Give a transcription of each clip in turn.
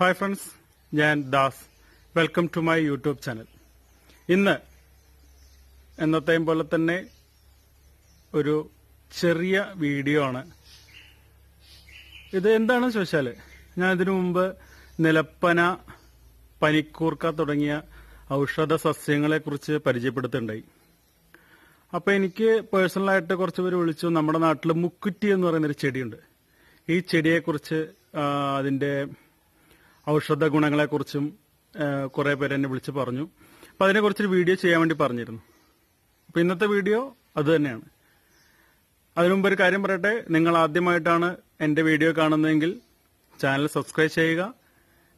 Hi friends ഞാൻ Das. Welcome to my YouTube channel ഇന്ന് എന്നത്തെയും പോലെ തന്നെ ഒരു ചെറിയ വീഡിയോ ആണ്. ഇത് എന്താണെന്ന് ചോദിച്ചാൽ ഞാൻ ഇതിനു മുമ്പ് നിലപ്പന പനിക്കൂർക്ക തുടങ്ങിയ ഔഷധ സസ്യങ്ങളെക്കുറിച്ച് പരിചയപ്പെടുത്തുണ്ടായി. അപ്പോൾ എനിക്ക് പേഴ്സണലായിട്ട് കുറച്ച് പേര് വിളിച്ചു. നമ്മുടെ നാട്ടിൽ മുക്കുറ്റി എന്ന് പറയുന്നൊരു ചെടിയുണ്ട്. ഈ ചെടിയെക്കുറിച്ച് അതിന്റെ ഔഷധ ഗുണങ്ങളെക്കുറിച്ചും കുറെ പേര് എന്നെ വിളിച്ച് പറഞ്ഞു. അപ്പം അതിനെക്കുറിച്ചൊരു വീഡിയോ ചെയ്യാൻ വേണ്ടി പറഞ്ഞിരുന്നു. അപ്പം ഇന്നത്തെ വീഡിയോ അത് തന്നെയാണ്. അതിനു മുമ്പ് ഒരു കാര്യം പറയട്ടെ? നിങ്ങൾ ആദ്യമായിട്ടാണ് എന്റെ വീഡിയോ കാണുന്നതെങ്കിൽ ചാനൽ സബ്സ്ക്രൈബ് ചെയ്യുക.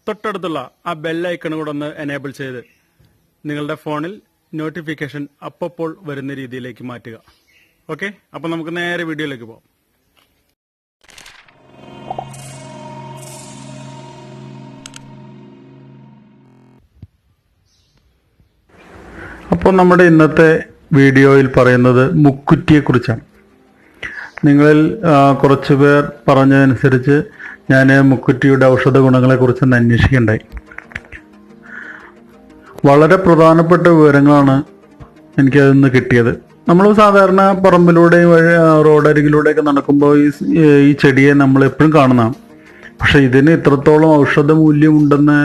തൊട്ടടുത്തുള്ള ആ ബെൽ കൂടെ ഒന്ന് എനേബിൾ ചെയ്ത് നിങ്ങളുടെ ഫോണിൽ നോട്ടിഫിക്കേഷൻ അപ്പപ്പോൾ വരുന്ന രീതിയിലേക്ക് മാറ്റുക. ഓക്കെ അപ്പം നമുക്ക് നേരെ വീഡിയോയിലേക്ക് പോകാം അപ്പോൾ നമ്മുടെ ഇന്നത്തെ വീഡിയോയിൽ പറയുന്നത് മുക്കുറ്റിയെക്കുറിച്ചാണ്. നിങ്ങളിൽ കുറച്ച് പേർ പറഞ്ഞതനുസരിച്ച് ഞാൻ മുക്കുറ്റിയുടെ ഔഷധ ഗുണങ്ങളെക്കുറിച്ച് ഒന്ന് വളരെ പ്രധാനപ്പെട്ട വിവരങ്ങളാണ് എനിക്കതിൽ നിന്ന് കിട്ടിയത്. നമ്മൾ സാധാരണ പറമ്പിലൂടെയും റോഡരികിലൂടെയൊക്കെ നടക്കുമ്പോൾ ഈ ഈ ചെടിയെ നമ്മൾ എപ്പോഴും കാണുന്നതാണ്. പക്ഷേ ഇതിന് ഇത്രത്തോളം ഔഷധ മൂല്യമുണ്ടെന്ന്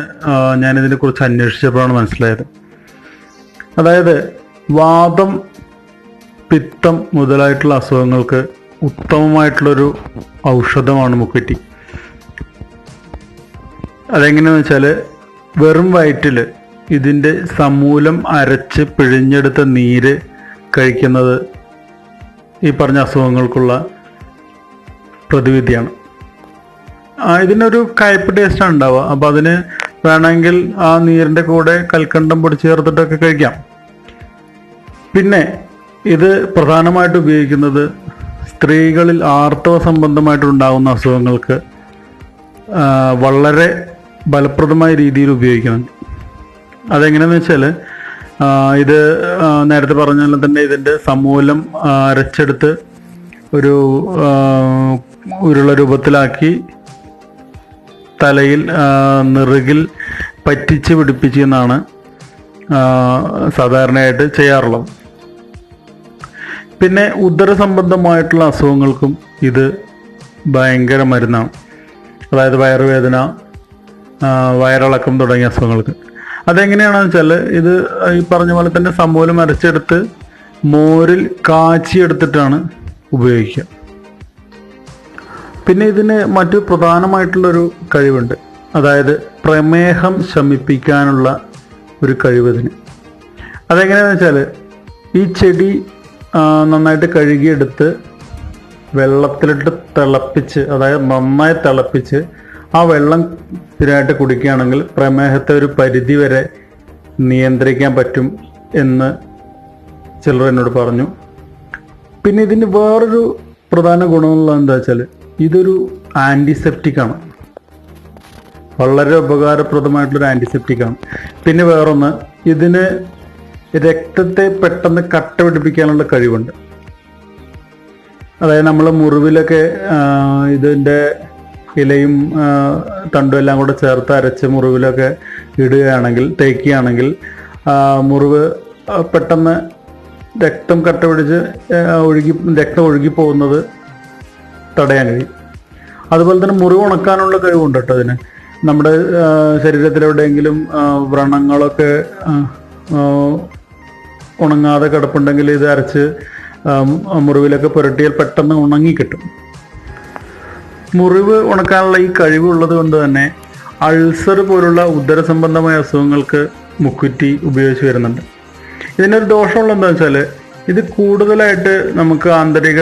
ഞാനിതിനെക്കുറിച്ച് അന്വേഷിച്ചപ്പോഴാണ് മനസ്സിലായത്. അതായത് വാദം പിത്തം മുതലായിട്ടുള്ള അസുഖങ്ങൾക്ക് ഉത്തമമായിട്ടുള്ളൊരു ഔഷധമാണ് മുക്കുറ്റി. അതെങ്ങനെയാന്ന് വെച്ചാൽ വെറും വയറ്റിൽ ഇതിന്റെ സമൂലം അരച്ച് പിഴിഞ്ഞെടുത്ത നീര് കഴിക്കുന്നത് ഈ പറഞ്ഞ അസുഖങ്ങൾക്കുള്ള പ്രതിവിധിയാണ്. ഇതിനൊരു കയ്പ് ടേസ്റ്റാണ് ഉണ്ടാവുക. അപ്പോൾ അതിന് വേണമെങ്കിൽ ആ നീരിന്റെ കൂടെ കൽക്കണ്ടം പൊടി ചേർത്തിട്ടൊക്കെ കഴിക്കാം. പിന്നെ ഇത് പ്രധാനമായിട്ട് ഉപയോഗിക്കുന്നത് സ്ത്രീകളിൽ ആർത്തവ സംബന്ധമായിട്ടുണ്ടാകുന്ന അസുഖങ്ങൾക്ക് വളരെ ഫലപ്രദമായ രീതിയിൽ ഉപയോഗിക്കുന്നുണ്ട് അതെങ്ങനെയാണെന്ന് വെച്ചാൽ ഇത് നേരത്തെ പറഞ്ഞാലും തന്നെ ഇതിന്റെ സമൂലം അരച്ചെടുത്ത് ഒരു ഉരുള രൂപത്തിലാക്കി തലയിൽ നിറുകിൽ പറ്റിച്ച് പിടിപ്പിച്ച് എന്നാണ് സാധാരണയായിട്ട് ചെയ്യാറുള്ളത്. പിന്നെ ഉദര സംബന്ധമായിട്ടുള്ള അസുഖങ്ങൾക്കും ഇത് ഭയങ്കര മരുന്നാണ്. അതായത് വയറുവേദന വയറിളക്കം തുടങ്ങിയ അസുഖങ്ങൾക്ക്. അതെങ്ങനെയാണെന്ന് വെച്ചാൽ ഇത് ഈ പറഞ്ഞ പോലെ തന്നെ സമൂലം അരച്ചെടുത്ത് മോരിൽ കാച്ചിയെടുത്തിട്ടാണ് ഉപയോഗിക്കുക. പിന്നെ ഇതിന് മറ്റു പ്രധാനമായിട്ടുള്ളൊരു കഴിവുണ്ട്. അതായത് പ്രമേഹം ശമിപ്പിക്കാനുള്ള ഒരു കഴിവ് ഇതിന് അതെങ്ങനെയാണെന്ന് വെച്ചാൽ ഈ ചെടി നന്നായിട്ട് കഴുകിയെടുത്ത് വെള്ളത്തിലിട്ട് തിളപ്പിച്ച് അതായത് നന്നായി തിളപ്പിച്ച് ആ വെള്ളം സ്ഥിരമായിട്ട് കുടിക്കുകയാണെങ്കിൽ പ്രമേഹത്തെ ഒരു പരിധി വരെ നിയന്ത്രിക്കാൻ പറ്റും എന്ന് ചിലർ എന്നോട് പറഞ്ഞു. പിന്നെ ഇതിന് വേറൊരു പ്രധാന ഗുണമുള്ള എന്താ വെച്ചാൽ ഇതൊരു ആന്റിസെപ്റ്റിക് ആണ്. വളരെ ഉപകാരപ്രദമായിട്ടുള്ളൊരു ആന്റിസെപ്റ്റിക് ആണ്. പിന്നെ വേറൊന്ന് ഇതിന് രക്തത്തെ പെട്ടെന്ന് കട്ട പിടിപ്പിക്കാനുള്ള കഴിവുണ്ട്. അതായത് നമ്മൾ മുറിവിലൊക്കെ ഇതിന്റെ ഇലയും തണ്ടും എല്ലാം കൂടെ ചേർത്ത് അരച്ച് മുറിവിലൊക്കെ ഇടുകയാണെങ്കിൽ തേക്കുകയാണെങ്കിൽ മുറിവ് പെട്ടെന്ന് രക്തം കട്ട പിടിച്ച് ഒഴുകി രക്തം ഒഴുകി പോകുന്നത് തടയാൻ കഴിയും. അതുപോലെ തന്നെ മുറിവ് ഉണക്കാനുള്ള കഴിവുണ്ട് കേട്ടോ അതിന്. നമ്മുടെ ശരീരത്തിലെവിടെയെങ്കിലും വ്രണങ്ങളൊക്കെ ഉണങ്ങാതെ കിടപ്പുണ്ടെങ്കിൽ ഇത് അരച്ച് മുറിവിലൊക്കെ പുരട്ടിയാൽ പെട്ടെന്ന് ഉണങ്ങി കിട്ടും. മുറിവ് ഉണക്കാനുള്ള ഈ കഴിവുള്ളത് കൊണ്ട് തന്നെ അൾസർ പോലുള്ള ഉദരസംബന്ധമായ അസുഖങ്ങൾക്ക് മുക്കുറ്റി ഉപയോഗിച്ച് വരുന്നുണ്ട്. ഇതിനൊരു ദോഷമുള്ള എന്താ വെച്ചാൽ ഇത് കൂടുതലായിട്ട് നമുക്ക് ആന്തരിക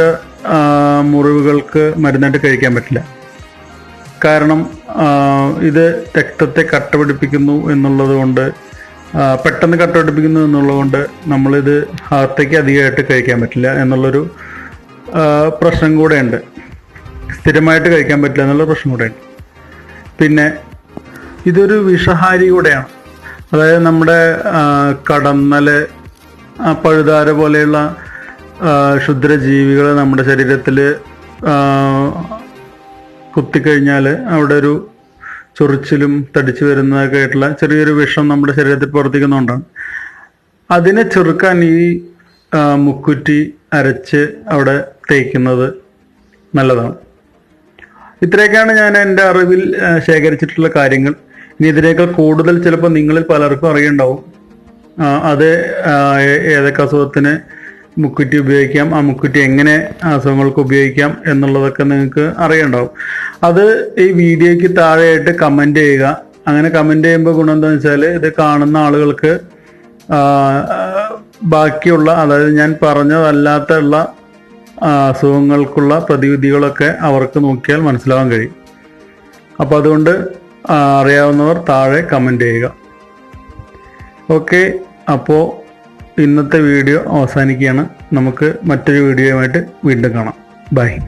മുറിവുകൾക്ക് മരുന്നായിട്ട് കഴിക്കാൻ പറ്റില്ല. കാരണം ഇത് രക്തത്തെ കട്ടപിടിപ്പിക്കുന്നു എന്നുള്ളത് കൊണ്ട് പെട്ടെന്ന് കട്ടപിടിപ്പിക്കുന്നു എന്നുള്ളത് കൊണ്ട് നമ്മളിത് അകത്തേക്ക് അധികമായിട്ട് കഴിക്കാൻ പറ്റില്ല എന്നുള്ളൊരു പ്രശ്നം കൂടെ ഉണ്ട് സ്ഥിരമായിട്ട് കഴിക്കാൻ പറ്റില്ല എന്നുള്ള പ്രശ്നം കൂടെ ഉണ്ട് പിന്നെ ഇതൊരു വിഷഹാരി കൂടെയാണ്. അതായത് നമ്മുടെ കടന്നൽ പഴുതാര പോലെയുള്ള ക്ഷുദ്രജീവികൾ നമ്മുടെ ശരീരത്തിൽ കുത്തിക്കഴിഞ്ഞാൽ അവിടെ ഒരു ചൊറിച്ചിലും തടിച്ചു വരുന്നതൊക്കെ ആയിട്ടുള്ള ചെറിയൊരു വിഷം നമ്മുടെ ശരീരത്തിൽ പ്രവർത്തിക്കുന്നുണ്ടാണ് അതിനെ ചെറുക്കാൻ ഈ മുക്കുറ്റി അരച്ച് അവിടെ തേക്കുന്നത് നല്ലതാണ്. ഇത്രയൊക്കെയാണ് ഞാൻ എന്റെ അറിവിൽ ശേഖരിച്ചിട്ടുള്ള കാര്യങ്ങൾ. ഇനി ഇതിനേക്കാൾ കൂടുതൽ ചിലപ്പോൾ നിങ്ങളിൽ പലർക്കും അറിയണ്ടാവും. അത് ഏതൊക്കെ അസുഖത്തിന് മുക്കുറ്റി ഉപയോഗിക്കാം ആ മുക്കുറ്റി എങ്ങനെ അസുഖങ്ങൾക്ക് ഉപയോഗിക്കാം എന്നുള്ളതൊക്കെ നിങ്ങൾക്ക് അറിയണ്ടാവും. അത് ഈ വീഡിയോയ്ക്ക് താഴെയായിട്ട് കമന്റ് ചെയ്യുക. അങ്ങനെ കമന്റ് ചെയ്യുമ്പോൾ ഗുണം എന്താണെന്ന് വെച്ചാൽ ഇത് കാണുന്ന ആളുകൾക്ക് ബാക്കിയുള്ള അതായത് ഞാൻ പറഞ്ഞതല്ലാത്തുള്ള അസുഖങ്ങൾക്കുള്ള പ്രതിവിധികളൊക്കെ അവർക്ക് നോക്കിയാൽ മനസ്സിലാവാൻ കഴിയും. അപ്പോൾ അതുകൊണ്ട് അറിയാവുന്നവർ താഴെ കമന്റ് ചെയ്യുക. ഓക്കെ അപ്പോൾ ഇന്നത്തെ വീഡിയോ അവസാനിക്കുകയാണ്. നമുക്ക് മറ്റൊരു വീഡിയോയുമായിട്ട് വീണ്ടും കാണാം. ബൈ.